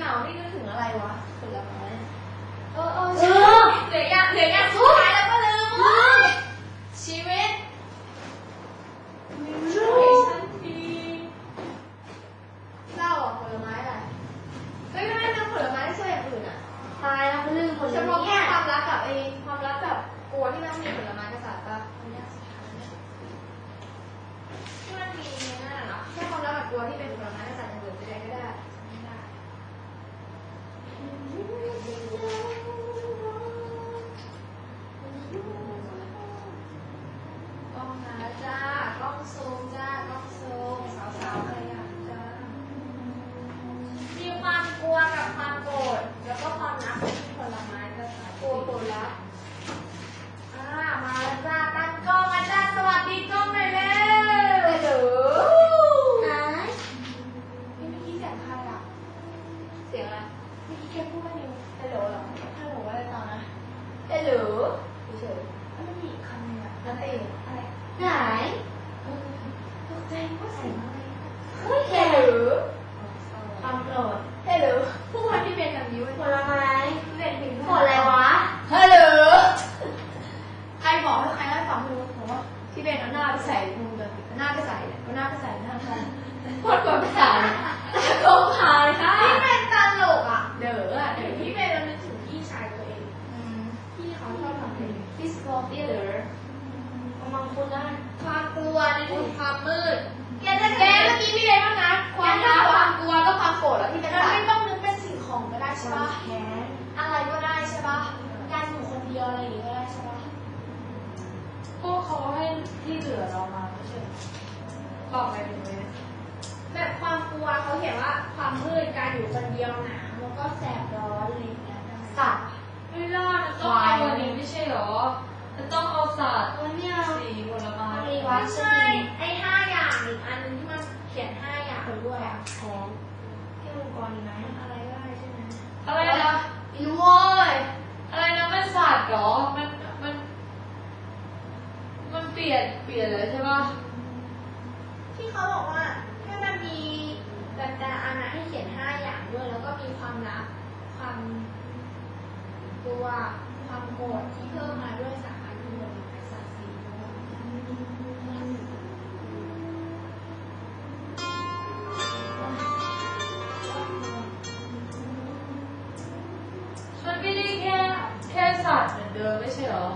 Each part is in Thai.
หนาวนี่นึกถึงอะไรวะผลไม้เออเออเอใช่อเหลืออย่างเหลืออย่างสุดท้ายแล้วก็ลืมเว้ยชีวิตช่วยฉันทีเศร้าอะผลไม้อะไรเฮ้ยไม่ไม่เป็นผลไม้ที่ช่วยอย่างอื่นอะตายแล้วลืมผลเฉไม้พาะแค่เนี่ย ความรักกับไอ้ความรักกับกลัวที่มันมีผล แล้วก็ความรักที่ผลไม้กษัตริย์กลัวโกรธรักอ่ามาแล้วจ้าตั้งกล้องอาจารย์สวัสดีกล้องหน่อยเร็วฮัลโหลหนี่เมื่อกี้เสียงใครอะเสียงอะไรเมื่อกี้แค่พูดว่านิวฮัลโหลเหรอฮัลโหลอะไรต่อนะฮัลโหลเฉยๆแล้วมันมีอีกคำหนึงอะนั่นเองอะไรไหายตกใจว่าเสียงอะไรเฮ้ย ฮัลโหล ความโกรธ ฮัลโหลพูดวันที่เป็นกับนิ้ว ผลไม้ เล่นถึง ผลอะไรวะ ฮัลโหลใครบอกให้ใครให้ฟังไม่รู้ผมว่าที่เป็นเอาหน้าไปใส่มือแบบเอาหน้าไปใส่เนี่ยเอาหน้าไปใส่หน้าทองโคตรกดไปใส่ตลกหายค่ะที่เป็นตลกอะ เด้ออะเดี๋ยวที่เป็นเรานึกถึงพี่ชายตัวเองที่เขาชอบทำเพลง physical theater กำลังพูดได้ความกลัวในถึงความมืดแกจะแกเมื่อกี้พี่เลยว่านะความรักความกลัวก็ความโกรธแล้วที่เป็นไม่ต้อง ที่เหลือเรามาไม่ใช่เหรอบอกไปถึงเลยแบบความกลัวเขาเขียนว่าความมืดการอยู่คนเดียวหนาวแล้วก็แสบร้อนอะไรอย่างเงี้ยสัตว์ไม่ได้มันต้องเอาวันนี้ไม่ใช่เหรอมันต้องเอาสัตว์เออเนี่ยสีผลไม้อะไรวะไม่ใช่ไอ้ห้าอย่างอีกอันนึงที่มันเขียนห้าอย่างด้วยอะแค้นแค่องค์กรนี้ไหมอะไร ลี่ยนเปลี่ยนเลยใช่ปะที่เขาบอกว่าให้มันมีแต่แต่อันนะให้เขียนห้าอย่างด้วย แล้วก็มีความรักความกลัวความโกรธที่เพิ่มมาด้วยสามอันคือผลไม้สัตว์สีด้วยมันไม่ได้แค่แค่สัตว์เหมือนเดิมไม่ใช่หรอ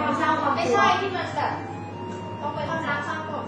ความเศร้าความไม่ใช่ที่มันแบบต้องไปข้างซ้ายข้างก่อน